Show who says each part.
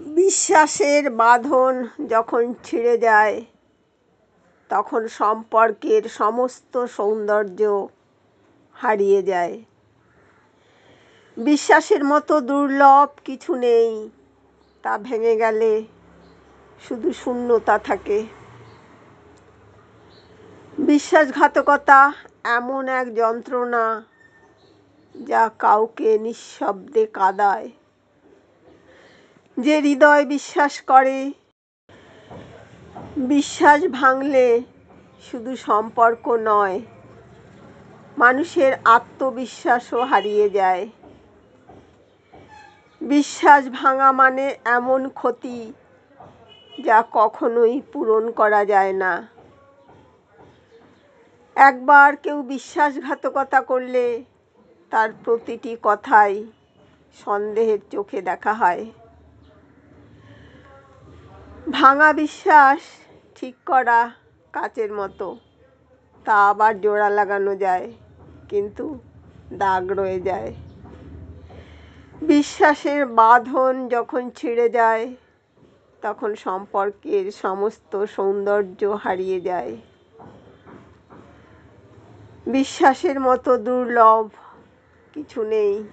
Speaker 1: বিশ্বাসের বাঁধন যখন ছিঁড়ে যায়, তখন সম্পর্কের সমস্ত সৌন্দর্য হারিয়ে যায়। বিশ্বাসের মতো দুর্লভ কিছু নেই, তা ভেঙে গেলে শুধু শূন্যতা থাকে। বিশ্বাসঘাতকতা এমন এক যন্ত্রণা যা কাউকে নিঃশব্দে কাঁদায়। যে হৃদয় বিশ্বাস করে, বিশ্বাস ভাঙলে শুধু সম্পর্ক নয়, মানুষের আত্মবিশ্বাসও হারিয়ে যায়। বিশ্বাস ভাঙা মানে এমন ক্ষতি যা কখনোই পূরণ করা যায় না। একবার কেউ বিশ্বাসঘাতকতা করলে তার প্রতিটি কথাই সন্দেহের চোখে দেখা হয়। ভাঙা বিশ্বাস ঠিক করা কাচের মতো। তা আবার জোড়া লাগানো যায়, কিন্তু দাগ রয়ে যায়। বিশ্বাসের বাঁধন যখন ছিঁড়ে যায়, তখন সম্পর্কের সমস্ত সৌন্দর্য হারিয়ে যায়। বিশ্বাসের মতো দুর্লভ কিছু নেই।